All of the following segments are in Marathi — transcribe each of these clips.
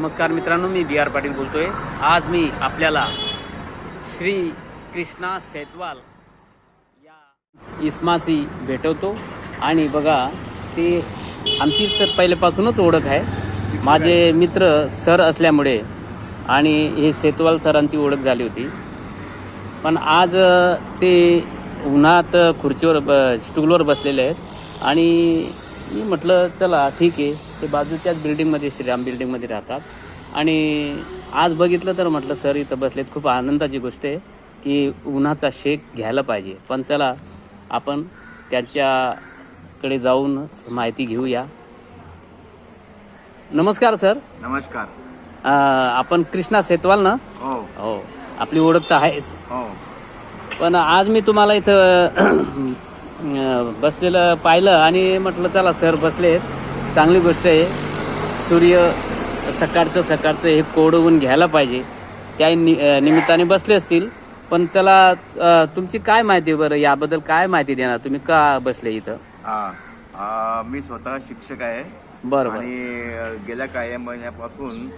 नमस्कार मित्रांनो मी बी आर पाटील बोलतोय. आज मी आपल्याला श्री कृष्णा सेतवाल या इस्मासी भेटवतो. आणि बघा ते आमची तर पहिल्यापासूनच ओळख आहे. माझे मित्र सर असल्यामुळे आणि हे सेतवाल सरांची ओळख झाली होती. पण आज ते उन्हात खुर्चीवर ब स्टूलवर बसलेले आहेत. आणि मी म्हटलं चला ठीक आहे. ते बाजूच्याच बिल्डिंगमध्ये श्रीराम बिल्डिंगमध्ये राहतात. आणि आज बघितलं तर म्हटलं सर इथं बसलेत. खूप आनंदाची गोष्ट आहे की उन्हाचा शेक घ्यायला पाहिजे. पण चला आपण त्यांच्याकडे जाऊन माहिती घेऊया. नमस्कार सर. नमस्कार. आपण कृष्णा सेतवाल ना? हो. हो. आपली ओळख तर आहेच. हो. पण आज मी तुम्हाला इथं बसलेलं पाहिलं आणि म्हटलं चला सर बसले चांगली गोष्ट आहे. सूर्य सकाळचं सकाळचं हे कोडवून घ्यायला पाहिजे. त्या नि निमित्ताने बसले असतील. पण चला तुमची काय माहिती बरं? याबद्दल काय माहिती देणार? तुम्ही का बसले इथं? हा मी स्वतः शिक्षक आहे. बरं आणि गेल्या काही महिन्यापासून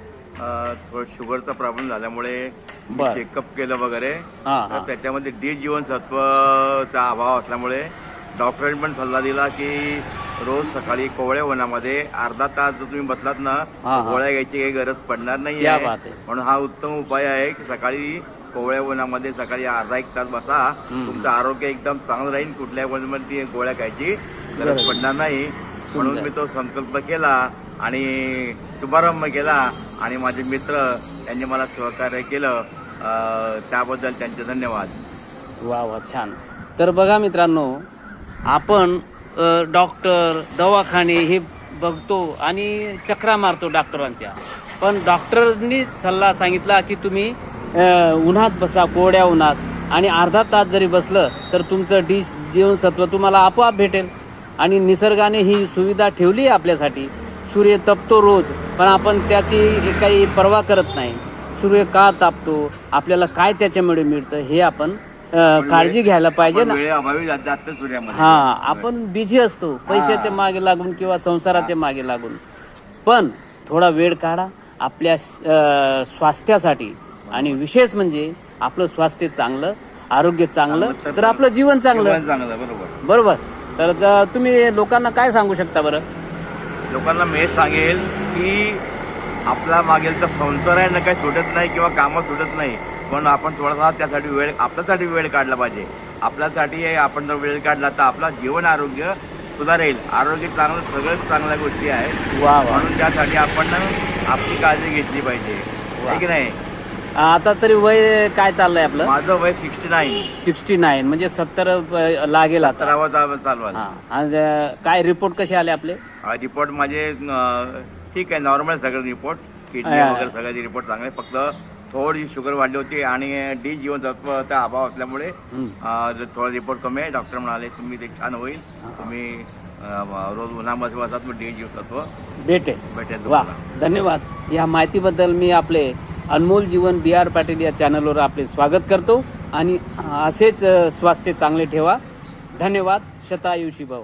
शुगरचा प्रॉब्लेम झाल्यामुळे बरं. चेकअप केलं वगैरे. त्याच्यामध्ये डी जीवनसत्वचा अभाव असल्यामुळे डॉक्टरांनी पण सल्ला दिला की रोज सकाळी कोवळ्या उन्हामध्ये अर्धा तास जर तुम्ही बसलात ना हां, हां. गोळ्या घ्यायची काही गरज पडणार नाही क्या बात आहे. म्हणून हा उत्तम उपाय आहे की सकाळी कोवळ्या उन्हामध्ये सकाळी अर्धा एक तास बसा. तुमचं आरोग्य एकदम चांगलं राहील कुठल्या मध्ये गोळ्या खायची गरज पडणार नाही. म्हणून मी तो संकल्प केला आणि शुभारंभ केला आणि माझे मित्र यांनी मला सहकार्य केलं. अं, त्याबद्दल त्यांचे धन्यवाद. वा वा छान. तर बघा मित्रांनो आपण डॉक्टर दवाखाने हे बघतो आणि चक्रा मारतो डॉक्टरांच्या. पण डॉक्टरांनी सल्ला सांगितला की तुम्ही उन्हात बसा कोरड्या उन्हात. आणि अर्धा तास जरी बसलं तर तुमचं डिश जीवनसत्व तुम्हाला आपोआप भेटेल. आणि निसर्गाने ही सुविधा ठेवली आहे आपल्यासाठी. सूर्य तपतो रोज पण आपण त्याची काही पर्वा करत नाही. सूर्य का तापतो? आपल्याला काय त्याच्यामुळे मिळतं? हे आपण अ, काळजी घ्यायला पाहिजे ना. वेळेअभावी जात जात नाही सूर्यामध्ये. हा आपण बिझी असतो. पैशाच्या मागे लागून किंवा संसाराच्या मागे लागून. पण थोडा वेळ काढा. आपल्या अ, स्वास्थ्यासाठी. आणि विशेष म्हणजे आपलं स्वास्थ्य चांगलं आरोग्य चांगलं तर आपलं जीवन चांगलं जीवन चांगलं. बरोबर. बरोबर. तर ज- तुम्ही लोकांना काय सांगू शकता बरं? लोकांना मी हेच सांगेल की आपला मागेल तर संसार आहे ना काही सुटत नाही किंवा कामं सुटत नाही. पण आपण थोडासा त्यासाठी वेळ आपल्यासाठी वेळ काढला पाहिजे. आपल्यासाठी आपण जर वेळ काढला तर आपला जीवन आरोग्य सुधारेल. आरोग्य चांगलं सगळंच चांगल्या गोष्टी आहेत. वा म्हणून त्यासाठी आपण आपली काळजी घेतली पाहिजे. है की नाही? आता तरी वय काय चाललंय आपलं? माझं वय सिक्स्टी नाईन सिक्स्टी नाईन म्हणजे सत्तर लागेल आता. चालू आहे. काय रिपोर्ट कसे आले आपले? रिपोर्ट माझे ठीक आहे नॉर्मल सगळे रिपोर्ट किडनी. वगैरे सगळे रिपोर्ट चांगले फक्त थोडी शुगर वाढली होती आणि डी जीवनसत्वचा अभाव असल्यामुळे थोडा रिपोर्ट कमी आहे डॉक्टर म्हणाले तुम्ही ते छान होईल. तुम्ही रोज उन्हामध्ये तुम्ही डी जीवनसत्व भेटे भेटेल वा. धन्यवाद. या माहितीबद्दल मी आपले अनमोल जीवन बी आर पाटील या चॅनलवर आपले स्वागत करतो. आणि असेच स्वास्थ्य चांगले ठेवा. धन्यवाद. शतायुषी भव.